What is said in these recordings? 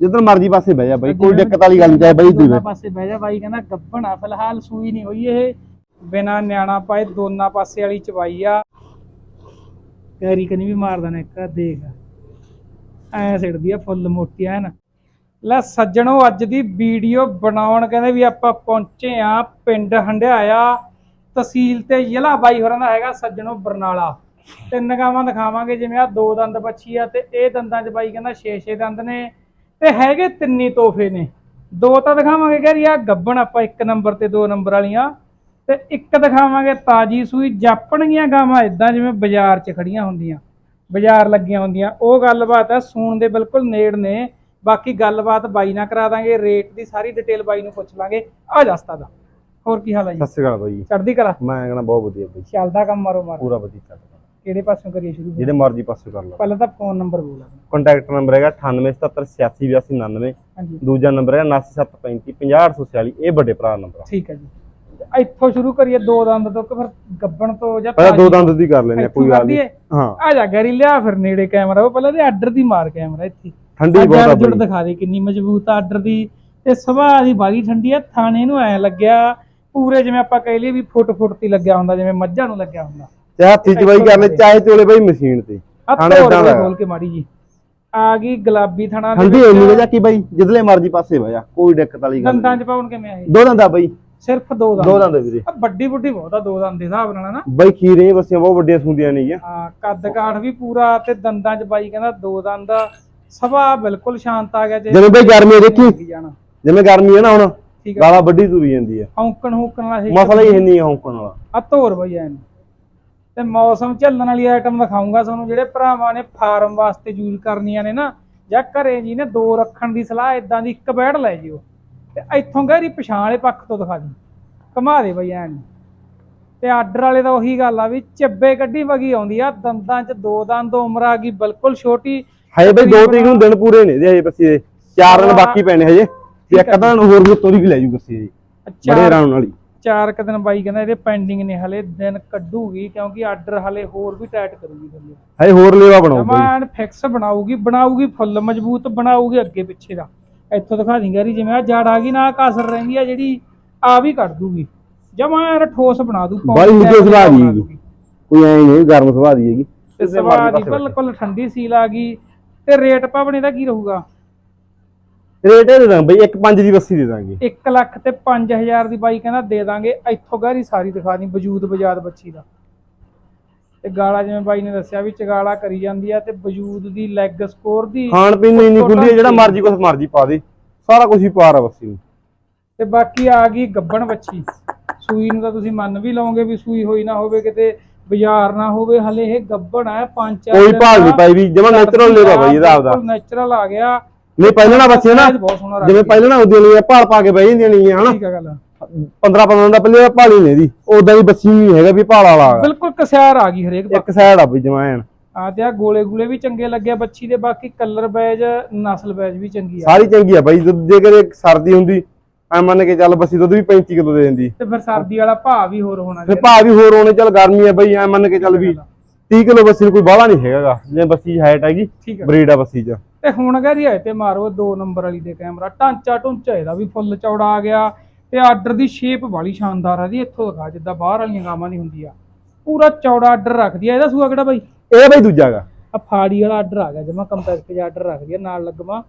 ਜਿੱਧਰ ਮਰਜ਼ੀ ਪਾਸੇ ਬਹਿ ਜਾ ਬਾਈ ਕੋਈ ਦਿੱਕਤ ਵਾਲੀ ਗੱਲ ਨਹੀਂ ਚਾਹੇ ਬਾਈ ਦੋਨਾਂ ਪਾਸੇ ਬਹਿ ਜਾ ਬਾਈ ਕਹਿੰਦਾ ਗੱਭਣ ਆ ਫਿਲਹਾਲ ਸੂਈ ਨਹੀਂ ਹੋਈ ਇਹ। ਬਿਨਾ ਨਿਆਣਾ ਪਾਏ ਦੋਨਾਂ ਪਾਸੇ ਵਾਲੀ ਚਵਾਈ ਆ। ਪੈਰੀ ਕਨੀ ਵੀ ਮਾਰਦਾ ਨੇ ਇੱਕ ਦੇਖ। ਐ ਸਿੜਦੀ ਆ ਫੁੱਲ ਮੋਟੀ ਐ ਨਾ ਲੈ ਸੱਜਣੋ ਅੱਜ ਦੀ ਵੀਡੀਓ ਬਣਾਉਣ ਕਹਿੰਦੇ ਵੀ ਆਪਾਂ ਪਹੁੰਚੇ ਆ ਪਿੰਡ ਹੰਡਿਆਇਆ। ਤਹਿਸੀਲ ਤੇ ਜ਼ਿਲ੍ਹਾ ਬਾਈ ਹੋਰਾਂ ਦਾ ਹੈਗਾ ਸੱਜਣੋ ਬਰਨਾਲਾ। ਤਿੰਨ ਗਾਵਾਂ ਦਿਖਾਵਾਂਗੇ ਜਿਵੇਂ ਆ ਦੋ ਦੰਦ ਬੱਚੀ ਆ ਤੇ ਇਹ ਦੰਦਾਂ 'ਚ ਬਾਈ ਕਹਿੰਦਾ 6-6 ਦੰਦ ਨੇ। ਤੇ ਹੈਗੇ ਤਿੰਨੀ ਤੋਹਫੇ ਨੇ। ਦੋ ਤਾਂ ਦਿਖਾਵਾਂਗੇ ਕਹਿੰਦੀ ਆ ਗੱਬਣ ਆਪਾਂ ਇੱਕ ਨੰਬਰ ਤੇ ਦੋ ਨੰਬਰ ਵਾਲੀਆਂ। ਤੇ ਇੱਕ ਦਿਖਾਵਾਂਗੇ ਤਾਜੀ ਸੂਈ ਜਾਪਣਗੀਆਂ ਗਾਵਾਂ ਇਦਾਂ ਜਿਵੇਂ ਬਾਜ਼ਾਰ 'ਚ ਖੜੀਆਂ ਹੁੰਦੀਆਂ ਬਾਜ਼ਾਰ ਲੱਗੀਆਂ ਹੁੰਦੀਆਂ। ਉਹ ਗੱਲਬਾਤ ਹੈ ਸੂਣ ਦੇ ਬਿਲਕੁਲ ਨੇੜ ਨੇ। ਬਾਕੀ ਗੱਲਬਾਤ ਬਾਈ ਨਾਲ ਕਰਾ ਦਾਂਗੇ ਰੇਟ ਦੀ ਸਾਰੀ ਡਿਟੇਲ ਬਾਈ ਨੂੰ ਪੁੱਛ ਲਾਂਗੇ। ਆ ਜਸਤਾ ਦਾ ਹੋਰ ਕੀ ਹਾਲ ਹੈ ਜੀ? ਸਤਿ ਸ਼੍ਰੀ ਅਕਾਲ ਬਾਈ। ਚੜ੍ਹਦੀ ਕਲਾ? ਮੈਂ ਕਹਿੰਦਾ ਬਹੁਤ ਵਧੀਆ ਬਾਈ। ਚੱਲਦਾ ਕੰਮ ਮਾਰੋ ਮਾਰ ਪੂਰਾ ਵਧੀਆ ਚੱਲਦਾ। ਕਿਹੜੇ ਪਾਸੋਂ ਕਰੀਏ ਸ਼ੁਰੂ? ਜਿਹੜੇ ਮਰਜ਼ੀ ਪਾਸੇ ਕਰ ਲਾ ਪਹਿਲਾਂ ਤਾਂ ਫੋਨ ਨੰਬਰ ਬੋਲ ਆਪਣਾ। ਕੰਟੈਕਟ ਨੰਬਰ ਹੈਗਾ 9877888299 ਹਾਂਜੀ। ਦੂਜਾ ਨੰਬਰ ਹੈਗਾ 9735 ਇਹ ਵੱਡੇ ਭਰਾ ਨੰਬਰ ਆ। ਠੀਕ ਹੈ ਜੀ। ਇੱਥੋਂ ਸ਼ੁਰੂ ਕਰੀਏ ਦੋ ਦੰਦ ਤੋਂ ਕਿ ਫਿਰ ਗੱਬਣ ਤੋਂ ਜਾਂ ਪਹਿਲਾਂ ਦੋ? ਦੰਦ ਦੀ ਕਰ ਲੈਣੇ ਕੋਈ ਗੱਲ ਨਹੀਂ? ਹਾਂ। ਆ ਜਾ ਗੈਰੀ ਲਿਆ ਫਿਰ ਨੇੜੇ ਕੈਮਰਾ। ਉਹ ਪਹਿਲਾਂ ਤੇ ਆਰਡਰ ਦੀ ਮਾਰ ਕੈਮਰਾ ਇੱਥੇ। ਠੰਡੀ ਬਹੁਤ ਆ ਜੁੜ ਦਿਖਾ ਦੇ ਕਿੰਨੀ ਮਜ਼ਬੂਤ ਆਰਡਰ ਦੀ। ਤੇ ਸੁਭਾਅ ਦੀ ਬਾਗੀ ਠੰਡੀ ਆ ਥਾਣੇ ਨੂੰ ਐ ਲੱਗਿਆ। ਪੂਰੇ ਜਿਵੇਂ ਆਪਾਂ ਕਹਿ ਲਈਏ ਵੀ ਫੁੱਟ ਫੁੱਟ ਤੇ ਲੱਗਿਆ ਹੁੰਦਾ ਜਿਵੇਂ ਮੱਝਾਂ ਨੂੰ ਲੱਗਿਆ ਹੁੰਦਾ। ਤੇ ਹੱਥੀ ਚ ਬਾਈ ਕਰਨੇ ਚਾਹੇ ਚੋਲੇ ਬਾਈ ਮਸ਼ੀਨ ਤੇ। ਆ ਏਦਾਂ ਕੇ ਦਾ। ਖੋਲ ਕੇ ਮਾੜੀ ਜੀ। ਆ ਗਈ ਗੁਲਾਬੀ ਥਣਾ ਦੇ ਠੰਡੀ ਇੰਨੀ ਵਜਾ ਕੀ ਬਾਈ ਜਿੱਦਲੇ ਮਰਜ਼ੀ ਪਾਸੇ ਬਹਿ ਜਾ ਕੋਈ ਦਿੱਕਤ ਵਾਲੀ ਗੱਲ ਦੰਦਾਂ ਚ ਪਾਉਣ ਕਿਵੇਂ ਆਏ? ਦੋ ਦੰਦਾ ਬਾਈ। ਸਿਰਫ ਦੋ ਦੰਦ। ਦੋ ਦੰਦ ਵੀਰੇ। ਆ ਵੱਡੀ ਵੱਡੀ ਬਹੁਤ ਆ ਦੋ ਦੰਦ ਦੇ ਹਿਸਾਬ ਨਾਲ ਨਾ ਬਾਈ ਖੀਰੇ ਬੱਸੀਆਂ ਬਹੁਤ ਵੱਡੀਆਂ ਸੁੰਦੀਆਂ ਨਹੀਂ ਗਿਆ ਹਾਂ ਕੱਦ ਕਾਠ ਵੀ ਪੂਰਾ ਤੇ ਦੰਦਾਂ ਚ ਬਾਈ ਕਹਿੰਦਾ ਦੋ ਦੰਦ ਸੁਭਾਅ ਬਿਲਕੁਲ ਸ਼ਾਂਤ ਆ ਗਿਆ ਜੇ। ਜਿਵੇਂ ਬਾਈ ਗਰਮੀ ਆ ਦੇਖੀ? ਜਿਵੇਂ ਗਰਮੀ ਹੈ ਨਾ ਹੁਣ ਆ। ਗਾਲਾਂ ਵੱਡੀ ਤੁਰੀ ਜਾਂਦੀ ਹੈ ਹੌਂਕਣ ਹੌਂਕਣ ਵਾਲਾ ਮਸਲਾ ਹੀ ਨਹੀਂ। ਹੌਂਕਣ ਵਾਲਾ। ਆ ਧੋਰ ਬਈ ਐਨ। ਤੇ ਮੌਸਮ ਝੱਲਣ ਵਾਲੀ ਆਈਟਮ ਦਿਖਾਉਂਗਾ ਤੁਹਾਨੂੰ ਜਿਹੜੇ ਭਰਾਵਾਂ ਨੇ ਫਾਰਮ ਵਾਸਤੇ ਯੂਜ਼ ਕਰਨੀਆਂ ਨੇ ਨਾ ਜਾਂ ਘਰੇ ਜੀ ਨੇ ਦੋ ਰੱਖਣ ਦੀ ਸਲਾਹ ਇਦਾਂ ਦੀ ਇੱਕ ਬੈੜ ਲੈ ਜਿਓ। ਤੇ ਇੱਥੋਂ ਗਹਿਰੀ ਪਛਾਣ ਵਾਲੇ ਪੱਖ ਤੋਂ ਦਿਖਾ ਦੀ ਕਮਾ ਦੇ ਬਈ ਐਨ। ਤੇ ਆਰਡਰ ਵਾਲੇ ਦਾ ਉਹੀ ਗੱਲ ਆ ਵੀ ਚੱਬੇ ਕੱਢੀ ਵਗੀ ਆਉਂਦੀ ਆ ਦੰਦਾਂ 'ਚ ਦੋ ਦੰਦ ਉਮਰ ਆ ਗਈ ਬਿਲਕੁਲ ਛੋਟੀ। ਹਜੇ ਬਈ ਦੋ ਤਰੀਕ ਨੂੰ ਦਿਨ ਪੂਰੇ ਨੇ ਦੇ ਹਜੇ ਬੱਸੀ ਦੇ ਚਾਰ ਦਿਨ ਬਾਕੀ ਪੈਣੇ ਹਜੇ। ਤੇ ਇੱਕ ਦਿਨ ਹੋਰ ਦੀ ਵੀ ਲੈ ਜੂ ਬੱਸੀ ਜੀ ਬੜੇ ਆਰਾਮ ਨਾਲ ਹੀ। ਚਾਰ ਕੁ ਦਿਨ ਬਾਈ ਕਹਿੰਦਾ ਇਹਦੇ ਪੈਂਡਿੰਗ ਨੇ ਹਲੇ ਦਿਨ ਕੱਢੂਗੀ ਕਿਉਂਕਿ ਆਰਡਰ ਹਲੇ ਹੋਰ ਵੀ ਟਾਈਟ ਕਰੂਗੀ ਥੱਲੇ ਹਜੇ ਹੋਰ ਲੇਵਾ ਬਣਾਓ ਬਈ ਫਿਕਸ ਬਣਾਊਗੀ ਬਣਾਊਗੀ ਫੁੱਲ ਮਜ਼ਬੂਤ ਬਣਾਊਗੀ ਅੱਗੇ ਪਿੱਛੇ ਦਾ। ਇੱਥੋਂ ਦਿਖਾ ਦਿੰਗਾ ਰੀ ਜਿਵੇਂ ਆ ਜੜ ਆ ਗਈ ਨਾ ਕਾਸਰ ਰਹਿੰਦੀ ਆ ਜਿਹੜੀ ਆ ਵੀ ਕੱਢ ਦੂਗੀ। ਜਮਾਨ ਠੋਸ ਬਣਾ ਦੂ ਬਾਹਲੀ ਨਿੱਘੇ ਟਾਈਪ ਦੀ। ਕੋਈ ਐ ਨਹੀਂ ਗਰਮ ਸੁਭਾਅ ਦੀ ਹੈਗੀ। ਸਵਾਦ ਦੀ ਬਿਲਕੁਲ ਠੰਡੀ ਸੀਲ ਆ ਗਈ। ਤੇ ਰੇਟ ਭਾਵਣੇ ਦਾ ਕੀ ਰਹੂਗਾ? ਰੇਟ ਇਹ ਦੇ ਦਾਂ ਬਈ ਇੱਕ ਪੰਜ ਦੀ ਬੱਸੀ ਦੇ ਦਾਂਗੇ। 1 ਲੱਖ ਤੇ 5000 ਦੀ ਬਾਈ ਕਹਿੰਦਾ ਦੇ ਦਾਂਗੇ ਇੱਥੋਂ ਗਾਰੀ ਸਾਰੀ ਦਿਖਾ ਦੀ ਵਜੂਦ ਬਜਾਦ ਬੱਚੀ ਦਾ। ਤੇ ਗਾਲਾ ਜਿਵੇਂ ਬਾਈ ਨੇ ਦੱਸਿਆ ਵੀ ਚਗਾਲਾ ਕਰੀ ਜਾਂਦੀ ਆ ਤੇ ਵਜੂਦ ਦੀ ਲੈਗ ਸਕੋਰ ਦੀ ਖਾਣ ਪੀਣ ਨੂੰ ਇੰਨੀ ਖੁੱਲੀ ਜਿਹੜਾ ਮਰਜ਼ੀ ਕੁਛ ਮਰਜ਼ੀ ਪਾ ਦੇ ਸਾਰਾ ਕੁਝ ਹੀ ਪਾਰ ਆ ਬੱਸੀ ਨੂੰ। ਤੇ ਬਾਕੀ ਆ ਗਈ ਗੱਬਣ ਬੱਚੀ। ਸੂਈ ਨੂੰ ਤਾਂ ਤੁਸੀਂ ਮੰਨ ਵੀ ਲਓਗੇ ਵੀ ਸੂਈ ਹੋਈ ਨਾ ਹੋਵੇ ਕਿਤੇ ਬਾਜ਼ਾਰ ਨਾ ਹੋਵੇ ਹਲੇ ਇਹ ਗੱਬਣ ਹੈ ਪੰਜ ਚਾਰ ਕੋਈ ਭਾਲ ਨਹੀਂ ਪਾਈ ਵੀ ਜਮਾ ਨੈਚੁਰਲ ਲੇਵਾ ਬਈ ਇਹਦਾ ਆਪਦਾ। ਨੈਚੁਰਲ ਆ ਗਿਆ। ਨਹੀਂ ਪਹਿਲਾਂ ਨਾ ਬੱਚੇ ਨਾ ਬਹੁਤ ਸੋਹਣਾ ਜਿਵੇਂ ਪਹਿਲਾਂ ਨਾ ਉਹਦੀਆਂ ਲਈ ਭਾਲ ਪਾ ਕੇ ਬਹਿ ਜਾਂਦੀਆਂ ਨਹੀਂ ਹਨਾ? ਠੀਕ ਆ ਗੱਲ 15 15 ਦਾ ਪਹਿਲੇ ਭਾਲੀ ਨੇ ਦੀ ਉਦਾਂ ਦੀ ਬੱਸੀ ਨਹੀਂ ਹੈਗਾ ਵੀ ਭਾਲ ਵਾਲਾ ਹੈਗਾ। ਬਿਲਕੁਲ ਕਸਿਆਰ ਆ ਗਈ ਹਰੇਕ ਇੱਕ ਸਾਈਡ ਆ ਬਈ ਜਮਾ ਐਨ ਆ ਤੇ ਆ ਗੋਲੇ ਗੂਲੇ ਵੀ ਚੰਗੇ ਲੱਗਿਆ ਬੱਚੀ ਦੇ ਬਾਕੀ ਕਲਰ ਬੈਜ ਨਸਲ ਬੈਜ ਵੀ ਚੰਗੀ ਆ। ਸਾਰੀ ਚੰਗੀ ਆ ਬਾਈ ਜੇ ਕਰੇ ਸਰਦੀ ਹੁੰਦੀ ਐ ਮੰਨ ਕੇ ਚੱਲ ਬੱਸੀ ਦੁੱਧ ਵੀ 35 ਕਿਲੋ ਦੇ ਦਿੰਦੀ। ਤੇ ਫਿਰ ਸਰਦੀ ਵਾਲਾ ਭਾਅ ਵੀ ਹੋਰ ਹੋਣਾ ਫਿਰ ਭਾਅ ਵੀ ਹੋਰ ਹੋਣੇ ਚੱਲ ਗਰਮੀ ਆ ਬਈ ਐ ਮੰਨ ਕੇ ਚੱਲ ਵੀ 30 ਕਿਲੋ ਬੱਸੀ ਨੂੰ ਕੋਈ ਬਾਹਲਾ ਨਹੀਂ ਹੈਗਾਗਾ ਜੇ ਬੱਸੀ ਹਾਈਟ ਹੈਗੀ ਬਰੀਡ ਆ। ਬੱਸੀ ਚ। ਤੇ ਹੁਣ ਗਰੀ ਆਏ ਤੇ ਮਾਰੋ ਦੋ ਨੰਬਰ ਵਾਲੀ ਦੇ ਕੈਮਰਾ। ਢਾਂਚਾ ਢੁੰਚਾ ਇਹਦਾ ਵੀ ਫੁੱਲ ਚੌੜਾ ਆ ਗਿਆ ਤੇ ਆਰਡਰ ਦੀ ਸ਼ੇਪ ਵਾਲੀ ਸ਼ਾਨਦਾਰ ਆ ਦੀ ਇੱਥੋਂ ਦਿਖਾ ਜਿੱਦਾਂ ਬਾਹਰ ਵਾਲੀਆਂ ਗਾਵਾਂ ਦੀ ਹੁੰਦੀ ਆ ਪੂਰਾ ਚੌੜਾ ਆਰਡਰ ਰੱਖਦੀ ਆ ਇਹਦਾ ਸੂਆ ਕਿਹੜਾ ਬਾਈ? ਇਹ ਬਈ ਦੂਜਾਗਾ ਆ ਫਾੜੀ ਵਾਲਾ ਆਰਡਰ ਆ ਗਿਆ ਜਮਾ ਕੰਪੈਕਟ ਜਿਹਾ ਆਰਡਰ ਰੱਖਦੀ ਆ ਨਾਲ ਲੱਗਵਾ।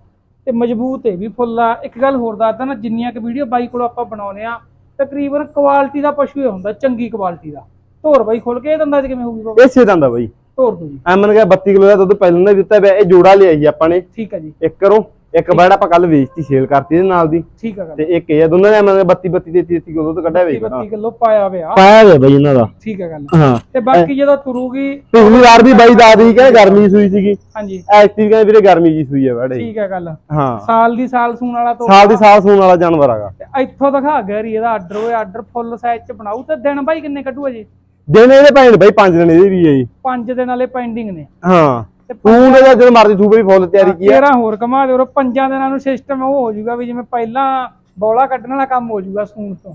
ਤੇ ਮਜ਼ਬੂਤ ਇਹ ਵੀ ਫੁੱਲ ਆ। ਇੱਕ ਗੱਲ ਹੋਰ ਦੱਸਦਾ ਨਾ ਜਿੰਨੀਆਂ ਕਿ ਵੀਡੀਓ ਬਾਈ ਕੋਲ ਆਪਾਂ ਬਣਾਉਨੇ ਆ ਤਕਰੀਬਨ ਕੁਆਲਿਟੀ ਦਾ ਪਸ਼ੂ ਹੀ ਹੁੰਦਾ ਚੰਗੀ ਕੁਆਲਿਟੀ ਦਾ। ਧੋਰ ਬਾਈ ਖੋਲ ਕੇ ਇਹ ਦੰਦਾਂ 'ਚ ਕਿਵੇਂ ਹੋਊਗੀ? ਇਸੇ ਦੰਦਾ ਬਈ। ਧੋਰ ਦੋ ਜੀ ਐ ਮੰਨ ਕੇ 32 ਕਿਲੋ ਦਾ ਦੁੱਧ ਪਹਿਲਾਂ ਦਾ ਵੀ ਦਿੱਤਾ ਪਿਆ ਇਹ ਜੋੜਾ ਲਿਆ ਜੀ ਆਪਾਂ ਨੇ। ਠੀਕ ਆ ਜੀ। ਇੱਕ ਕਰੋ ਇੱਕ ਬੈੜ ਆਪਾਂ ਕੱਲ ਵੇਚਤੀ ਸੇਲ ਕਰਤੀ ਇਹਦੇ ਨਾਲ ਦੀ। ਠੀਕ ਗੱਲ। ਤੇ ਇੱਕ ਇਹ ਦੋਨਾਂ ਨੇ ਮੰਨ 32 32 33 33 ਕਿਲੋ ਦੁੱਧ ਕੱਢਿਆ ਵੇਚਦਾ 32 ਕਿਲੋ ਪਾਇਆ ਵਿਆ ਪਾਇਆ ਵੇ ਬਈ ਇਹਨਾਂ ਦਾ। ਠੀਕ ਆ ਗੱਲ। ਹਾਂ। ਤੇ ਬਾਕੀ ਜਦੋਂ ਤੁਰੂਗੀ ਪਿਛਲੀ ਵਾਰ ਵੀ ਬਾਈ ਦਾਦੀ ਕਹਿੰਦੇ ਗਰਮੀ ਦੀ ਸੂਈ ਸੀਗੀ। ਹਾਂਜੀ। ਐਸਟੀ ਵੀ ਕਹਿੰਦੇ ਵੀਰੇ ਗਰਮੀ ਜੀ ਸੂਈ ਆ ਬੜੇ ਠੀਕ ਆ ਗੱਲ। ਹਾਂ। ਸਾਲ ਦੀ ਸਾਲ ਸੂਣ ਵਾਲਾ ਤੋਂ ਸਾਲ ਦੀ ਸਾਲ ਸੂਣ ਵਾਲਾ ਜਾਨਵਰ ਹੈਗਾ। ਇੱਥੋਂ ਦਿਖਾ ਗਿਆ ਰੀ ਇਹਦਾ ਆਰਡਰ ਹੋਏ ਆਰਡਰ ਫੁੱਲ ਸਾਈਜ਼ ਚ ਬਣਾਉ ਤੇ ਦਿਨ ਬਾਈ ਕਿੰਨੇ ਕੱਢੂ ਅਜੇ? ਦਿਨ ਇਹਦੇ ਨੇ ਬਾਈ 5 ਦਿਨ ਇਹਦੇ ਵੀ ਆ ਜੀ। ਪੰਜ ਦਿਨ ਵਾਲੇ ਪੈਂਡਿੰਗ ਨੇ। ਹਾਂ। ਤੇ ਤੂੰ ਜਦੋਂ ਮਰਜ਼ੀ ਤੂੰ ਵੀ ਫੁੱਲ ਤਿਆਰੀ ਕੀ ਆ। ਤੇਰਾ ਹੋਰ ਕਮਾ ਦੇ ਉਹ ਪੰਜਾਂ ਦਿਨਾਂ ਨੂੰ ਸਿਸਟਮ ਉਹ ਹੋ ਜਾਊਗਾ ਵੀ ਜਿਵੇਂ ਪਹਿਲਾਂ ਬੋਲਾ ਕੱਢਣ ਵਾਲਾ ਕੰਮ ਹੋ ਜਾਊਗਾ ਸੂਣ ਤੋਂ।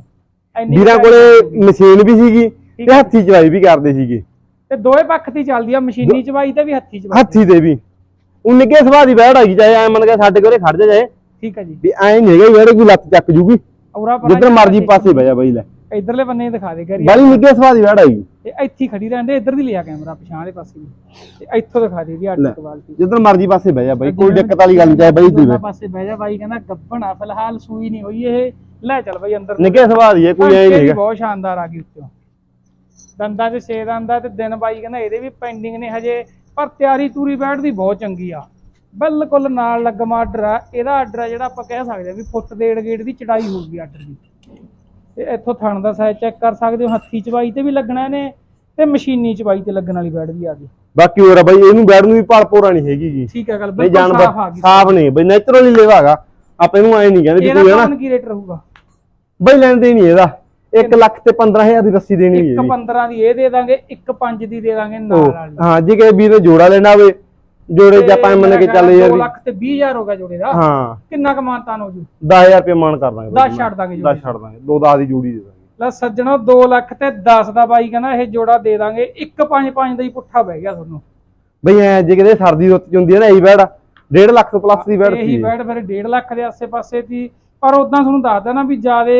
ਇੰਨੀ ਵੀਰਾਂ ਕੋਲੇ ਮਸ਼ੀਨ ਵੀ ਸੀਗੀ ਤੇ ਹੱਥੀ ਚਵਾਈ ਵੀ ਕਰਦੇ ਸੀਗੇ। ਤੇ ਦੋਵੇਂ ਪੱਖ ਦੀ ਚੱਲਦੀ ਆ ਮਸ਼ੀਨੀ ਚਵਾਈ ਤੇ ਵੀ ਹੱਥੀ ਚਵਾਈ। ਹੱਥੀ ਦੇ ਵੀ। ਉਹ ਨਿੱਕੇ ਸੁਭਾਅ ਦੀ ਬੈੜ ਹੈਗੀ ਚਾਹੇ ਐ ਮੰਨ ਕੇ ਸਾਡੇ ਕੋਲੇ ਖੜ ਜਾਏ। ਠੀਕ ਹੈ ਜੀ। ਵੀ ਐ ਨਹੀਂ ਹੈਗਾ ਵੀ ਕੋਈ ਲੱਤ ਚੱਕ ਜੂਗੀ। ਔਰਾ ਪਰ ਜਿੱਧਰ ਮਰਜ਼ੀ ਪਾਸੇ ਬਹਿ ਜਾ ਬਈ ਲੈ। ਇਧਰਲੇ ਬੰਨੇ ਦਿਖਾ ਦੇ ਕਰੀ ਬੜੀ ਨਿੱਕੇ ਸੁਭਾਅ ਦੀ ਹੈਗੀ ਇਹ ਇੱਥੇ ਖੜੀ ਰਹਿੰਦੇ ਇੱਧਰ ਦੀ ਲਿਆ ਕੈਮਰਾ ਪਛਾਣ ਵਾਲੇ ਪਾਸੇ ਤੇ ਇੱਥੋਂ ਦਿਖਾ ਦੇ ਵੀ ਅੱਡ। ਕੁਆਲਿਟੀ ਜਿੱਧਰ ਮਰਜ਼ੀ ਪਾਸੇ ਬਹਿ ਜਾ ਬਈ ਕੋਈ ਦਿੱਕਤ ਵਾਲੀ ਗੱਲ ਨਹੀਂ ਚਾਹੇ ਬਈ ਦੋਨਾਂ ਪਾਸੇ ਬਹਿ ਜਾ ਬਾਈ ਕਹਿੰਦਾ ਗੱਬਣ ਆ ਫਿਲਹਾਲ ਸੂਈ ਨਹੀਂ ਹੋਈ ਇਹ। ਲੈ ਚੱਲ ਬਾਈ ਅੰਦਰ। ਨਿੱਕੇ ਸੁਭਾਅ ਦੀ ਹੈ ਕੋਈ ਐ ਟਾਂਕੇ ਨਹੀਂ ਬਹੁਤ ਸ਼ਾਨਦਾਰ ਆ ਗਈ ਉੱਤੋਂ। ਦੰਦਾਂ 'ਚ ਛੇ ਦੰਦ ਤੇ ਦਿਨ ਬਾਈ ਕਹਿੰਦਾ ਇਹਦੇ ਵੀ ਪੈਂਡਿੰਗ ਨੇ ਹਜੇ। ਪਰ ਤਿਆਰੀ ਤੂਰੀ ਬੈਠਦੀ ਬਹੁਤ ਚੰਗੀ ਆ। ਬਿਲਕੁਲ ਨਾਲ ਲੱਗਮਾ ਆਰਡਰ ਆ। ਇਹਦਾ ਆਰਡਰ ਆ ਜਿਹੜਾ ਆਪਾਂ ਕਹਿ ਸਕਦੇ ਆ ਵੀ ਫੁੱਟ ਡੇਢ ਗੇੜ ਦੀ ਚੜਾਈ ਹੋਊਗੀ ਆਰਡਰ ਦੀ। ਤੇ ਇੱਥੋਂ ਥਣ ਦਾ ਸਾਈਜ਼ ਚੈੱਕ ਕਰ ਸਕਦੇ ਹੋ ਹੱਥੀ ਚਵਾਈ ਤੇ ਵੀ ਲੱਗਣਾ ਨੇ ਤੇ ਮਸ਼ੀਨੀ ਚਵਾਈ ਤੇ ਲੱਗਣ ਵਾਲੀ ਬੈਡ ਵੀ ਆ ਗਈ। ਬਾਕੀ ਹੋਰ ਆ ਬਈ ਇਹਨੂੰ ਬੈੜ ਨੂੰ ਵੀ ਪਾਲ ਪੋਰਾ ਨਹੀਂ ਹੈਗੀ ਜੀ। ਠੀਕ ਹੈ ਗੱਲ ਬਿਲਕੁਲ ਸਾਫ਼ ਆ ਗਈ। ਸਾਫ਼ ਨਹੀਂ ਬਈ ਨੇਚਰਲੀ ਲੇਵਾ ਹੈਗਾ। ਆਪਾਂ ਇਹਨੂੰ ਐ ਨਹੀਂ ਕਹਿੰਦੇ ਵੀ ਕੋਈ ਹੈ ਨਾ। ਕੀ ਰੇਟ ਰਹੂਗਾ? ਬਈ ਲੈਂਦੇ ਨਹੀਂ ਇਹਦਾ। 1 ਲੱਖ ਤੇ 15000 ਦੀ ਰੱਸੀ ਦੇਣੀ ਹੈ ਇੱਕ ਜੀ। 15 ਦੀ ਇਹ ਦੇ ਦਾਂਗੇ ਇੱਕ 5 ਦੀ ਦੇ ਦਾਂਗੇ ਨਾਲ ਹਾਂ ਜੇ ਕਿਸੇ ਵੀਰ ਨੇ ਜੋੜਾ ਲੈਣਾ ਹੋਵੇ ਜੋੜੇ ਚ ਆਪਾਂ ਮੰਨ ਕੇ ਚੱਲ ਯਾਰ 2 ਵੀ ਲੱਖ ਤੇ 20000 ਹੋਗਾ ਜੋੜੇ ਦਾ। ਹਾਂ। ਕਿੰਨਾ ਕਮਾਨਤਾਨ ਹੋ ਜੂ? 10000 ਰੁਪਏ ਮਾਨ ਕਰ ਦਾਂਗੇ 10 ਛੱਡ ਦਾਂਗੇ 10 ਛੱਡ ਦਾਂਗੇ। ਦੋ ਦਸ ਦੀ ਜੋੜੀ ਦੇ ਦਾਂਗੇ। ਲੈ ਸੱਜਣੋ 2 ਲੱਖ ਤੇ 10 ਦਾ ਬਾਈ ਕਹਿੰਦਾ ਇਹ ਜੋੜਾ ਦੇ ਦਾਂਗੇ। ਇੱਕ 5 5 ਦਾ ਹੀ ਪੁੱਠਾ ਬਹਿ ਗਿਆ ਤੁਹਾਨੂੰ। ਬਈ ਐ ਜੇ ਕਿਤੇ ਸਰਦੀ ਰੁੱਤ ਚ ਹੁੰਦੀ ਹੈ ਨਾ ਇਹੀ ਬੈੜ 1.5 ਲੱਖ ਤੋਂ ਪਲੱਸ ਦੀ ਬੈੜ ਇਹੀ ਸੀ ਬੈਡ ਫਿਰ 1.5 ਲੱਖ ਦੇ ਆਸੇ-ਪਾਸੇ ਦੀ। ਪਰ ਉਦਾਂ ਤੁਹਾਨੂੰ ਦੱਸਦਾ ਨਾ ਵੀ ਜਿਆਦੇ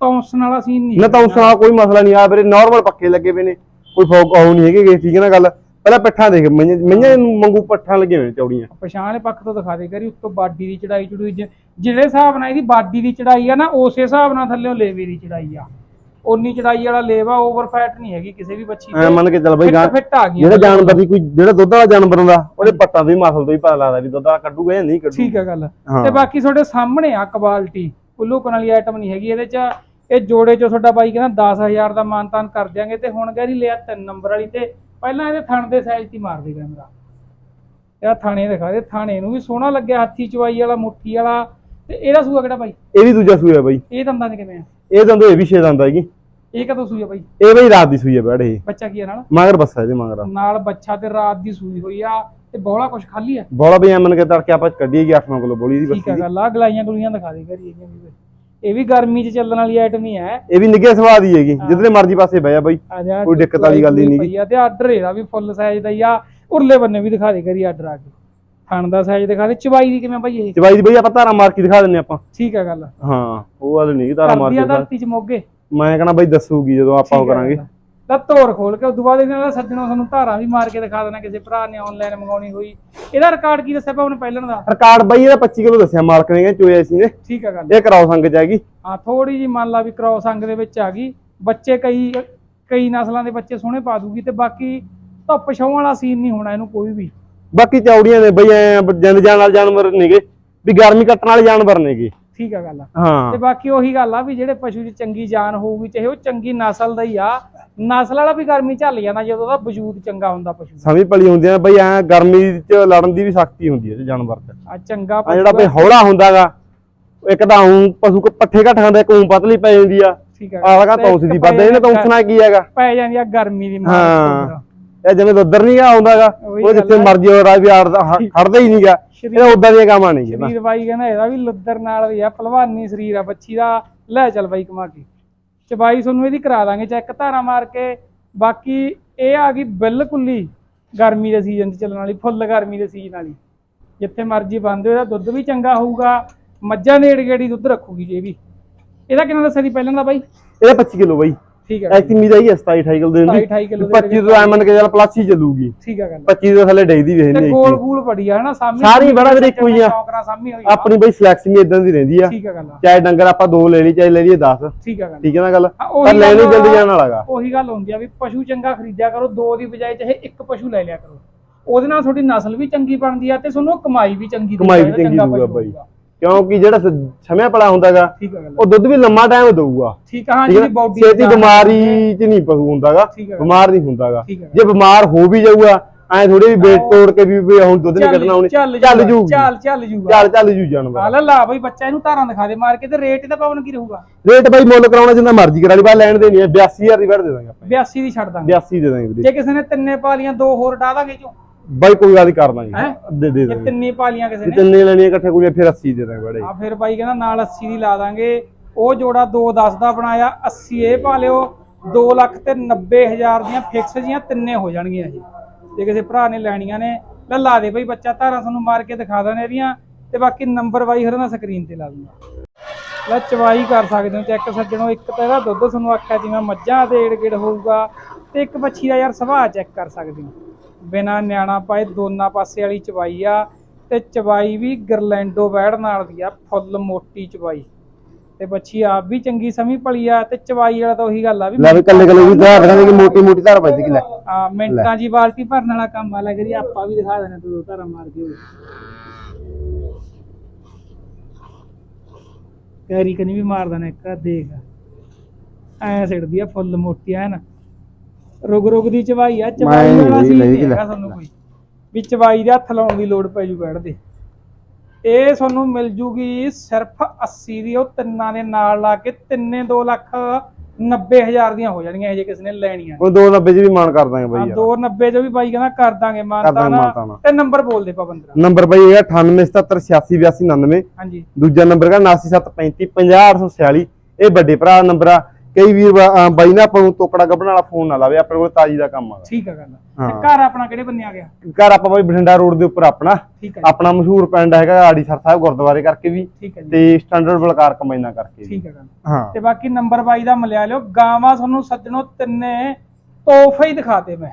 ਤੌਂਸਣ ਵਾਲਾ ਸੀਨ ਨਹੀਂ ਨਾ ਤਾਂ ਉਸ ਨਾਲ ਕੋਈ ਮਸਲਾ ਨਹੀਂ। ਆ ਵੀਰੇ ਨਾਰਮਲ ਪੱਕੇ ਲੱਗੇ ਪਏ ਨੇ। ਕੋਈ ਫੋਕ ਉਹ ਨਹੀਂ ਹੈਗੇ ਠੀਕ ਹੈ ਨਾ ਗੱਲ? ਪਹਿਲਾਂ ਪੱਠਾਂ ਦੇਖ ਮਈਆਂ ਮਈਆਂ ਨੂੰ ਮੰਗੂ ਪੱਠਾਂ ਲੱਗੇ ਹੋਏ ਨੇ ਚੌੜੀਆਂ ਪਛਾਣ ਪੱਖ ਤੋਂ ਦਿਖਾ ਦੇ ਕਰੀ ਉੱਤੋਂ ਬਾਡੀ ਦੀ ਚੜਾਈ ਚੜੂਈ ਜਿਹੜੇ ਹਿਸਾਬ ਨਾਲ ਇਹਦੀ ਬਾਡੀ ਦੀ ਚੜਾਈ ਆ ਨਾ ਉਸੇ ਹਿਸਾਬ ਨਾਲ ਥੱਲੇੋਂ ਲੇਵੇ ਦੀ ਚੜਾਈ ਆ। ਉਨੀ ਚੜਾਈ ਵਾਲਾ ਲੇਵਾ ਓਵਰ ਫੈਟ ਨਹੀਂ ਹੈਗੀ ਕਿਸੇ ਵੀ ਬੱਚੀ ਐ ਮੰਨ ਕੇ ਚੱਲ ਬਈ ਗਾਂ ਫਿੱਟ ਆ ਗਈ ਜਿਹੜਾ ਜਾਨਵਰ ਦੀ ਕੋਈ ਜਿਹੜਾ ਦੁੱਧ ਵਾਲਾ ਜਾਨਵਰ ਹੁੰਦਾ ਉਹਦੇ ਪੱਟਾਂ ਤੋਂ ਹੀ ਮਸਲ ਤੋਂ ਹੀ ਪਤਾ ਲੱਗਦਾ ਵੀ ਦੁੱਧ ਵਾਲਾ ਕੱਢੂਗਾ ਜਾਂ ਨਹੀਂ ਕੱਢੂ ਠੀਕ ਹੈ ਗੱਲ। ਤੇ ਬਾਕੀ ਤੁਹਾਡੇ ਸਾਹਮਣੇ ਆ ਕੁਆਲਿਟੀ ਕੁੱਲੂਕਣ ਵਾਲੀ ਆਈਟਮ ਨਹੀਂ ਹੈਗੀ ਇਹਦੇ ਚ ਇਹ ਜੋੜੇ ਚੋਂ ਤੁਹਾਡਾ ਬਾਈ ਕਹਿੰਦਾ 10000 ਦਾ ਮਾਨਤਾਨ ਕਰ ਦਿਆਂਗੇ ਤੇ ਹੁਣ ਗੈਰੀ ਲਿਆ ਤਿੰਨ ਨੰਬਰ ਵਾਲੀ ਤੇ ਪਹਿਲਾਂ ਇਹਦੇ ਥਣ ਦੇ ਸਾਈਜ਼ ਹੀ ਮਾਰ ਦੇ ਕੈਮਰਾ ਇਹਦਾ ਥਾਣੇ ਦਿਖਾ ਦੇ ਥਾਣੇ ਨੂੰ ਵੀ ਸੋਹਣਾ ਲੱਗਿਆ ਹੱਥੀ ਚਵਾਈ ਵਾਲਾ ਮੁੱਠੀ ਵਾਲਾ। ਤੇ ਇਹਦਾ ਸੂਆ ਕਿਹੜਾ ਬਾਈ? ਇਹ ਵੀ ਦੂਜਾ ਸੂਆ ਬਾਈ। ਇਹ ਦੰਦਾਂ ਦੇ ਕਿਵੇਂ ਆ? ਇਹ ਦੰਦ ਇਹ ਵੀ ਛੇ ਦੰਦ ਹੈਗੀ ਇਹ ਕਦੋਂ ਸੂਈ ਆ ਬਾਈ? ਇਹ ਬਈ ਰਾਤ ਦੀ ਸੂਈ ਬੈੜ ਇਹ। ਬੱਚਾ ਕੀ ਆ ਨਾਲ? ਮਗਰ ਬੱਸਾ ਇਹਦੇ ਮਗਰ ਨਾਲ ਬੱਚਾ ਤੇ ਰਾਤ ਦੀ ਸੂਈ ਹੋਈ ਆ ਤੇ ਬੋਲਾ ਕੁਛ ਖਾਲੀ ਆ? ਬੋਲਾ ਬਈ ਐ ਮੰਨ ਕੇ ਤੜਕੇ ਆਪਾਂ ਕੱਢੀਏ 8 9 ਕਿਲੋ ਬੋਲੀ ਦੀ ਠੀਕ ਬੱਸੀ ਆ ਦੀ। ਗੱਲ ਆ ਗਲਾਈਆਂ ਗਲੂਈਆਂ ਦਿਖਾ ਦੇ ਕਰੀ ਇਹਦੀਆਂ ਵੀ। ਇਹ ਵੀ ਗਰਮੀ 'ਚ ਚੱਲਣ ਵਾਲੀ ਆਈਟਮ ਹੀ ਹੈ। ਇਹ ਵੀ ਨਿੱਗੇ ਸਵਾਦ ਹੀ ਹੈਗੀ। ਜਿੱਧਰੇ ਮਰਜ਼ੀ ਪਾਸੇ ਬਹਿ ਜਾ ਬਈ। ਆ ਜਾ ਕੋਈ ਦਿੱਕਤ ਵਾਲੀ ਗੱਲ ਹੀ ਨੀ ਗੀ। ਤੇ ਆਰਡਰ ਇਹਦਾ ਵੀ ਫੁੱਲ ਸਾਈਜ਼ ਦਾ ਹੀ ਆ। ਉਰਲੇ ਬੰਨੇ ਵੀ ਦਿਖਾ ਦੇ ਕਰੀ ਆਰਡਰ ਆ ਕੇ। ਥਣ ਦਾ ਸਾਈਜ਼ ਦਿਖਾ ਦੇ। ਚਵਾਈ ਦੀ ਕਿਵੇਂ ਬਾਈ ਇਹ? ਚਵਾਈ ਦੀ ਬਈ ਆਪਾਂ ਧਾਰਾ ਮਾਰ ਕੇ ਦਿਖਾ ਦਿੰਨੇ ਆਪਾਂ। ਠੀਕ ਆ ਗੱਲ। ਹਾਂ ਉਹ ਵਾਲੀ ਨਹੀਂ ਧਾਰਾ ਮਾਰ ਕੇ ਦਿਖਾ- ਧਰਤੀ 'ਚ ਮੋਗੇ। ਮੈਂ ਕਹਣਾ ਬਈ ਦੱਸੂਗੀ ਜਦੋਂ ਆਪਾਂ ਉਹ ਕਰਾਂਗੇ। ਤਾਂ ਤੋਰ ਖੋਲ ਕੇ ਉਦੋਂ ਬਾਅਦ ਇਹਨਾਂ ਦਾ ਸੱਜਣੋਂ ਤੁਹਾਨੂੰ ਧਾਰਾਂ ਵੀ ਮਾਰ ਕੇ ਦਿਖਾ ਦੇਣਾ ਕਿਸੇ ਭਰਾ ਨੇ ਆਨਲਾਈਨ ਮੰਗਾਉਣੀ ਹੋਈ। ਇਹਦਾ ਰਿਕਾਰਡ ਕੀ ਦੱਸਿਆ ਪਾ ਉਹਨੇ ਪਹਿਲਣ ਦਾ? ਰਿਕਾਰਡ ਬਈ ਇਹਦਾ 25 ਕਿਲੋ ਦੱਸਿਆ ਮਾਲਕ ਨੇ ਚੋਇਆ ਸੀ ਨੇ ਠੀਕ ਆ ਗੱਲ। ਇਹ ਕਰਾਓ ਸੰਗ ਚ ਹੈਗੀ ਹਾਂ ਥੋੜੀ ਜੀ ਮੰਨ ਲਾ ਵੀ ਕ੍ਰੋਸ ਅੰਗ ਦੇ ਵਿੱਚ ਆ ਗਈ। ਬੱਚੇ ਕਈ ਕਈ ਨਸਲਾਂ ਦੇ ਬੱਚੇ ਸੋਹਣੇ ਪਾ ਦੂਗੀ ਤੇ ਬਾਕੀ ਧੁੱਪ ਛਾਉਣ ਵਾਲਾ ਸੀਨ ਨਹੀਂ ਹੋਣਾ ਇਹਨੂੰ ਕੋਈ ਵੀ। ਬਾਕੀ ਚੌੜੀਆਂ ਨੇ ਬਈ ਐ ਜਿੰਦ ਜਾਨ ਵਾਲੇ ਜਾਨਵਰ ਨੇਗੇ ਵੀ ਗਰਮੀ ਕੱਟਣ ਵਾਲੇ ਜਾਨਵਰ ਨੇਗੇ। ਠੀਕ ਆ ਗੱਲ। ਤੇ ਹਾਂ ਬਾਕੀ ਉਹੀ ਗੱਲ ਆ ਵੀ ਜਿਹੜੇ ਪਸ਼ੂ 'ਚ ਚੰਗੀ ਜਾਨ ਹੋਊਗੀ ਚਾਹੇ ਉਹ ਚੰਗੀ ਨਸਲ ਦਾ ਹੀ ਆ ਨਸਲ ਵਾਲਾ ਵੀ ਗਰਮੀ ਝੱਲ ਜਾਂਦਾ ਜਦੋਂ ਉਹਦਾ ਵਜੂਦ ਚੰਗਾ ਹੁੰਦਾ ਪਸ਼ੂ ਦਾ। ਸਮੀ ਪਲੀ ਹੁੰਦੀਆਂ ਬਈ ਐ ਗਰਮੀ ਚ ਲੜਨ ਦੀ ਵੀ ਸ਼ਕਤੀ ਹੁੰਦੀ ਹੈ ਇਹ ਜਾਨਵਰ ਚ ਆ ਚੰਗਾ ਆ ਜਿਹੜਾ ਬਈ ਹੌਲਾ ਹੁੰਦਾਗਾ ਇੱਕ ਤਾਂ ਊਂ ਪਸ਼ੂ ਕੋ ਪੱਠੇ ਘੱਟ ਖਾਂਦਾ ਇੱਕ ਊਂ ਪਤਲੀ ਪੈ ਜਾਂਦੀ ਆ। ਠੀਕ ਆ। ਆਲਗਾ ਤੇ ਤੌਂਸ ਇੱਕ ਦੀ ਵੱਧਦਾ ਇਹਨੇ ਤੌਂਸਣਾ ਕੀ ਹੈਗਾ? ਪੈ ਜਾਂਦੀ ਆ ਗਰਮੀ ਦੀ ਮਾਰ ਹਾਂ। ਇਹ ਜਿਵੇਂ ਦੁੱਧਰ ਨਹੀਂ ਆਉਂਦਾਗਾ ਉਹੀ ਉਹ ਜਿੱਥੇ ਗੱਲ ਆ। ਮਰਜ਼ੀ ਹੋ ਰਾ ਵੀ ਆੜਦਾ ਹ- ਖੜਦਾ ਹੀ ਨਹੀਂਗਾ ਇਹ ਉਦਾਂ ਦੀਆਂ ਕਾਮਾਂ ਨਹੀਂ ਨਾ। ਸਰੀਰ ਬਾਈ ਕਹਿੰਦਾ ਇਹਦਾ ਵੀ ਲੱਦਰ ਨਾਲ ਵੀ ਆ ਭਲਵਾਨੀ ਸਰੀਰ ਆ ਬੱਚੀ ਦਾ। ਲੈ ਚੱਲ ਬਾਈ ਕਮਾ ਕੇ। ਚਬਾਈ ਤੁਹਾਨੂੰ ਇਹਦੀ ਕਰਾ ਦਾਂਗੇ ਚੈੱਕ ਧਾਰਾ ਮਾਰ ਕੇ। ਬਾਕੀ ਇਹ ਆ ਗਈ ਬਿਲਕੁਲ ਹੀ ਗਰਮੀ ਦੇ ਸੀਜ਼ਨ 'ਚ ਚੱਲਣ ਵਾਲੀ ਫੁੱਲ ਗਰਮੀ ਦੇ ਸੀਜ਼ਨ ਵਾਲੀ। ਜਿੱਥੇ ਮਰਜ਼ੀ ਬੰਦੇ ਇਹਦਾ ਦੁੱਧ ਵੀ ਚੰਗਾ ਹੋਊਗਾ। ਮੱਝਾਂ ਨੇੜ ਗੇੜੀ ਦੁੱਧ ਰੱਖੂਗੀ ਜੀ ਇਹ ਵੀ। ਇਹਦਾ ਕਿੰਨਾ ਦੱਸਿਆ ਸੀ ਪਹਿਲਾਂ ਦਾ ਬਾਈ? ਇਹਦਾ 25 ਕਿਲੋ ਬਾਈ। ਠੀਕ ਹੈ ਐਕਟੀ ਮੀਦਾ ਹੀ 27 28 ਕਿਲੋ ਦੇਣ ਦੀ 27 28 ਕਿਲੋ ਦੇ 25 ਤੋਂ ਐ ਮੰਨ ਕੇ ਚੱਲ ਪਲੱਸ ਹੀ ਚੱਲੂਗੀ। ਠੀਕ ਹੈ ਗੱਲ 25 ਤੋਂ ਥੱਲੇ ਡੇਈਦੀ ਵੇਖ ਨਹੀਂ ਗੋਲ ਗੂਲ ਬੜੀ ਆ ਹਨਾ ਸਾਹਮਣੇ ਸਾਰੀ ਬੜਾ ਵੀਰੇ ਇੱਕੋ ਹੀ ਆ। ਆਪਣੀ ਬਈ ਸਿਲੈਕਸ਼ਨ ਵੀ ਇਦਾਂ ਦੀ ਰਹਿੰਦੀ ਆ। ਠੀਕ ਹੈ ਗੱਲ ਚਾਹੇ ਡੰਗਰ ਆਪਾਂ ਦੋ ਲੈ ਲਈ ਚਾਹੇ ਲੈ ਲਈਏ 10 ਠੀਕ ਹੈ ਗੱਲ ਠੀਕ ਹੈ ਨਾ ਗੱਲ? ਪਰ ਲੈ ਨਹੀਂ ਜਲਦੀ। ਜਾਣ ਵਾਲਾਗਾ ਉਹੀ ਗੱਲ ਹੁੰਦੀ ਆ ਵੀ ਪਸ਼ੂ ਚੰਗਾ ਖਰੀਦਿਆ ਕਰੋ ਦੋ ਦੀ ਬਜਾਏ ਚਾਹੇ ਇੱਕ ਪਸ਼ੂ ਲੈ ਲਿਆ ਕਰੋ। ਉਹਦੇ ਨਾਲ ਤੁਹਾਡੀ ਨਸਲ ਵੀ ਚੰਗੀ ਬਣਦੀ ਆ ਤੇ ਤੁਹਾਨੂੰ ਕਮਾਈ ਵੀ ਚੰਗੀ ਦਿੰਦਾ ਕਮਾਈ ਵੀ ਚੰਗੀ ਪਸ਼ੂ ਬਾਈ। ਕਿਉਂਕਿ ਜਿਹੜਾ ਸਮਿਆ ਪੜਾ ਹੁੰਦਾਗਾ ਠੀਕ ਹੈ ਗੱਲ ਉਹ ਦੁੱਧ ਵੀ ਲੰਮਾ ਟਾਈਮ ਦਊਗਾ। ਠੀਕ ਆ ਹਾਂ ਜਿਹੜੀ ਬਾਡੀ ਛੇਤੀ ਬਿਮਾਰੀ ਚ ਨਹੀਂ ਪਸ਼ੂ ਹੁੰਦਾਗਾ। ਬਿਮਾਰ ਨਹੀਂ ਹੁੰਦਾਗਾ। ਜੇ ਬਿਮਾਰ ਹੋ ਵੀ ਜਾਊਗਾ ਐ ਥੋੜੀ ਵੀ ਵੇਟ ਤੋੜ ਕੇ ਵੀ ਹੁਣ ਦੁੱਧ ਨਹੀਂ ਕੱਢਣਾ ਹੁਣ ਚੱਲ ਜੂਗੀ। ਚੱਲ ਚੱਲ ਜੂਗਾ। ਚੱਲ ਚੱਲ ਜੂ ਜਾਨਵਰ। ਹਾਲ ਲਾ ਬਈ ਬੱਚਾ ਇਹਨੂੰ ਧਾਰਾਂ ਦਿਖਾ ਦੇ ਮਾਰ ਕੇ ਤੇ ਰੇਟ ਇਹਦਾ ਪਾਵਨ ਕੀ ਰਹੂਗਾ? ਰੇਟ ਬਾਈ ਮੁੱਲ ਕਰਾਉਣਾ ਜਿੰਨਾ ਮਰਜ਼ੀ ਕਰਾ ਲਈ ਬਾ ਲੈਣ ਦੇ ਨਹੀਂ 82000 ਦੀ ਵੜ ਦੇ ਦਾਂਗੇ ਆਪਾਂ। 82 ਦੀ ਛੱਡ ਦਾਂਗੇ। 82 ਦੇ ਦਾਂਗੇ ਜੇ ਕਿਸੇ ਨੇ ਤਿੰਨੇ ਪਾਲੀਆਂ ਦੋ ਹੋਰ ਡਾ ਦਾਂਗੇ ਚੋਂ ਬਾਈ ਕੋਈ ਗੱਲ ਨਹੀਂ ਕਰ ਦਾਂਗੇ। ਹੈਂ? ਦੇ ਦੇ ਜੇ ਦਾਂਗੇ। ਤਿੰਨੇ ਪਾਲੀਆਂ ਕਿਸੇ ਜੇ ਨੇ? ਤਿੰਨੇ ਲੈਣੀਆਂ ਇਕੱਠੇ ਕੋਈ ਫਿਰ 80 ਦੇ ਦਾਂਗੇ ਬੜੇ ਆ ਫਿਰ ਬਾਈ ਕਹਿੰਦਾ ਨਾਲ 80 ਦੀ ਲਾ ਦਾਂਗੇ। ਉਹ ਜੋੜਾ 210 ਦਾ ਬਣਾਇਆ 80 ਇਹ ਪਾ ਲਿਓ। 2 ਲੱਖ ਤੇ 90 ਹਜ਼ਾਰ ਦੀਆਂ ਫਿਕਸ ਜੀਆਂ ਤਿੰਨੇ ਹੋ ਜਾਣਗੀਆਂ ਜੀ ਜੇ ਕਿਸੇ ਭਰਾ ਨੇ ਲੈਣੀਆਂ ਨੇ ਲੈ ਲਾ ਦੇ ਬਈ ਬੱਚਾ ਧਾਰਾਂ ਤੁਹਾਨੂੰ ਮਾਰ ਕੇ ਦਿਖਾ ਦੇਣੇ ਇਹਦੀਆਂ। ਤੇ ਬਾਕੀ ਨੰਬਰ ਬਾਈ ਹਰ ਮੈਂ ਸਕਰੀਨ ਤੇ ਲਾ ਦੂੰਗਾ। ਲੈ ਚਵਾਈ ਕਰ ਸਕਦੇ ਹੋ ਚੈੱਕ ਸੱਜਣੋ ਇੱਕ ਤਾਂ ਇਹਦਾ ਦੁੱਧ ਤੁਹਾਨੂੰ ਆਖਿਆ ਜਿਵੇਂ ਮੱਝਾਂ ਦੇ ਏੜ ਗੇੜ ਹੋਊਗਾ ਤੇ ਇੱਕ ਬੱਚੀ ਦਾ ਯਾਰ ਸੁਭਾਅ ਚੈੱਕ ਕਰ ਸਕਦੇ ਹੋ। ਬਿਨਾ ਨਿਆਣਾ ਪਾਏ ਦੋਨਾਂ ਪਾਸੇ ਵਾਲੀ ਚਵਾਈ ਆ ਤੇ ਚਵਾਈ ਵੀ ਗਰਲੈਂਡੋ ਬੈੜ ਨਾਲ ਦੀ ਆ ਫੁੱਲ ਮੋਟੀ ਚਵਾਈ ਤੇ ਬੱਚੀ ਆਪ ਵੀ ਚੰਗੀ ਸਮੀ ਪਲੀ ਆ ਤੇ ਚਵਾਈ ਵਾਲਾ ਤਾਂ ਉਹੀ ਗੱਲ ਆ ਵੀ ਲੈ ਵੀ ਕੱਲੇ ਕੱਲੇ ਵੀ ਧਾਰ ਦਿਖਾਂਗੇ ਕਿ ਮੋਟੀ ਮੋਟੀ ਧਾਰ ਵੱਜ ਗਈ ਲੈ। ਆ ਮਿੰਟਾਂ ਜੀ ਬਾਲਟੀ ਭਰਨ ਵਾਲਾ ਕੰਮ ਆ ਲੱਗ ਰਹੀ ਆਪਾਂ ਵੀ ਦਿਖਾ ਦੇਣਾ ਤੂੰ ਧਾਰਾ ਮਾਰ ਕੇ। ਕੈਰੀ ਕਨੀ ਵੀ ਮਾਰ ਦੇਣਾ ਇੱਕ ਦੇਖ। ਐ ਸਿੜਦੀ ਆ ਫੁੱਲ ਮੋਟੀ ਐ ਨਾ। ਰੁਗ ਰੁਗ ਦੀ ਚਵਾਈ ਆ ਚਵਾਈ ਮੈਂ ਵਾਲਾ ਨਹੀਂ ਸੀ ਲਈ ਨਹੀਂ। ਹੈਗਾ ਤੁਹਾਨੂੰ ਕੋਈ। ਵੀ ਚਵਾਈ ਦੇ ਹੱਥ ਲਾਉਣ ਦੀ ਲੋੜ ਪੈ ਜੂ ਬੈਠਦੇ ਇਹ ਤੁਹਾਨੂੰ ਮਿਲ ਜੂਗੀ ਸਿਰਫ 80 ਦੀ ਉਹ ਤਿੰਨਾਂ ਦੇ ਨਾਲ ਲਾ ਕੇ ਤਿੰਨੇ 2 ਲੱਖ 90 ਹਜ਼ਾਰ ਦੀਆਂ ਹੋ ਜਾਣਗੀਆਂ ਜੇ ਕਿਸੇ ਨੇ ਲੈਣੀਆਂ। ਉਹ 290 ਚ ਵੀ ਮਾਨ ਕਰ ਦਾਂਗੇ ਬਾਈ ਯਾਰ। 290 ਜੋ ਵੀ ਬਾਈ ਕਹਿੰਦਾ ਕਰ ਦਾਂਗੇ ਦਾਂਗੇ ਨਾ। ਤੇ ਨੰਬਰ ਬੋਲ ਦੇ ਪਵੰਦਰਾ ਨੰਬਰ ਬਾਈ ਹੈਗਾ 9877868299 ਹਾਂਜੀ। ਦੂਜਾ ਨੰਬਰ ਹੈਗਾ 9735 50846 ਇਹ ਵੱਡੇ ਭਰਾ ਨੰਬਰ ਆ ਕਈ ਵੀਰ ਬਾ- ਅਹ ਬਾਈ ਨਾ ਆਪਾਂ ਨੂੰ ਤੋਕੜਾ ਗੱਭਣ ਵਾਲਾ ਫੋਨ ਨਾ ਲਾਵੇ ਆਪਣੇ ਕੋਲ ਤਾਜੀ ਦਾ ਕੰਮ ਆ। ਠੀਕ ਆ ਗੱਲ ਤੇ ਹਾਂ। ਘਰ ਆਪਣਾ ਕਿਹੜੇ ਬੰਨੇ ਆ ਗਿਆ? ਘਰ ਆਪਾਂ ਬਾਈ ਬਠਿੰਡਾ ਰੋਡ ਦੇ ਉੱਪਰ ਆਪਣਾ। ਠੀਕ ਹੈ ਆਪਣਾ ਮਸ਼ਹੂਰ ਪਿੰਡ ਹੈਗਾ ਆੜੀਸਰ ਸਾਹਿਬ ਗੁਰਦੁਆਰੇ ਕਰਕੇ ਵੀ। ਠੀਕ ਹੈ ਜੀ। ਤੇ ਸਟੈਂਡਰਡ ਬਲਕਾਰ ਕੰਬਾਈਨਾਂ ਕਰਕੇ ਵੀ। ਠੀਕ ਹੈ ਗੱਲ ਹਾਂ। ਤੇ ਬਾਕੀ ਨੰਬਰ ਬਾਈ ਦਾ ਮਿਲਿਆ ਲਿਓ। ਗਾਵਾਂ ਤੁਹਾਨੂੰ ਸੱਜਣੋ ਤਿੰਨੇ ਤੋਹਫੇ ਹੀ ਦਿਖਾਤੇ ਮੈਂ।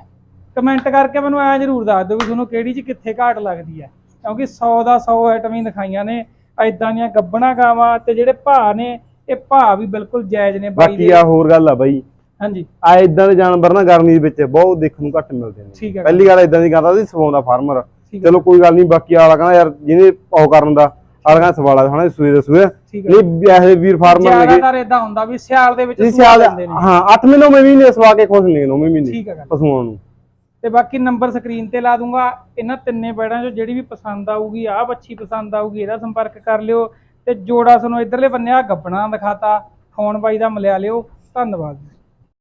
ਕਮੈਂਟ ਕਰਕੇ ਮੈਨੂੰ ਐ ਜਰੂਰ ਦੱਸ ਦਿਓ ਵੀ ਤੁਹਾਨੂੰ ਕਿਹੜੀ ਚ ਕਿੱਥੇ ਘਾਟ ਲੱਗਦੀ ਹੈ ਕਿਉਂਕਿ 100 ਦਾ 100 ਆਈਟਮ ਹੀ ਦਿਖਾਈਆਂ ਨੇ। ਐਦਾਂ ਦੀਆਂ ਗੱਬਣਾ ਗਾਵਾਂ ਤੇ ਜਿਹੜੇ ਭਾਅ ਨੇ ਇਹ ਭਾਅ ਵੀ ਬਿਲਕੁਲ ਜਾਇਜ਼ ਨੇ ਬਾਈ ਬਾਕੀ ਦੇ। ਆ ਹੋਰ ਗੱਲ ਆ ਬਾਈ। ਹਾਂਜੀ। ਆ ਇਦਾਂ ਦੇ ਜਾਨਵਰ ਨਾ ਗਰਮੀ ਦੇ ਵਿੱਚ ਬਹੁਤ ਦੇਖਣ ਨੂੰ ਘੱਟ ਮਿਲਦੇ ਨੇ। ਠੀਕ ਹੈ ਪਹਿਲੀ ਗੱਲ ਇਦਾਂ ਦੀ ਆ ਉਹਦੀ ਸਵਾਉਂਦਾ ਫਾਰਮਰ। ਠੀਕ ਹੈ ਚਲੋ ਕੋਈ ਗੱਲ ਨਹੀਂ ਬਾਕੀ ਆਲਾ ਕਹਿੰਦਾ ਯਾਰ ਜਿਹਨੇ ਉਹ ਕਰਨ ਦਾ ਆਲਾ ਕਹਿੰਦਾ ਸਵਾਲਾ ਹਨਾ ਸੂਏ ਦੇ ਸੂਏ। ਠੀਕ ਹੈ ਨਹੀਂ ਇਹੋ ਵੀਰ ਫਾਰਮਰ ਨੇ ਜ਼ਿਆਦਾਤਰ ਇਦਾਂ ਹੁੰਦਾ ਵੀ ਸਿਆਲ ਦੇ ਵਿੱਚ ਜੀ ਸੂਆ ਸਿਆਲ ਨੇ। ਹਾਂ 8 ਮਹੀਨੇ ਮਹੀਨੇ ਸਵਾ ਕੇ ਖੁਸ਼ ਨਹੀਂ ਨੌਵੇਂ ਮਹੀਨੇ ਠੀਕ ਹੈ ਗੱਲ। ਪਸ਼ੂਆਂ ਨੂੰ। ਤੇ ਬਾਕੀ ਨੰਬਰ ਸਕਰੀਨ ਤੇ ਲਾ ਦੂੰਗਾ। ਇਹਨਾਂ ਤਿੰਨੇ ਬੈੜਾਂ ਚੋਂ ਜਿਹੜੀ ਵੀ ਪਸੰਦ ਆਊਗੀ ਆਹ ਬੱਚੀ ਪਸੰਦ ਆਊਗੀ ਇਹਦਾ ਸੰਪਰਕ ਕਰ ਲਿਓ। ਤੇ ਜੋੜਾ ਤੁਹਾਨੂੰ ਇਧਰਲੇ ਬੰਨੇ ਆ ਗੱਬਣਾ ਦਿਖਾਤਾ ਫੋਨ ਬਾਈ ਦਾ ਮਿਲਿਆ ਲਿਓ ਧੰਨਵਾਦ।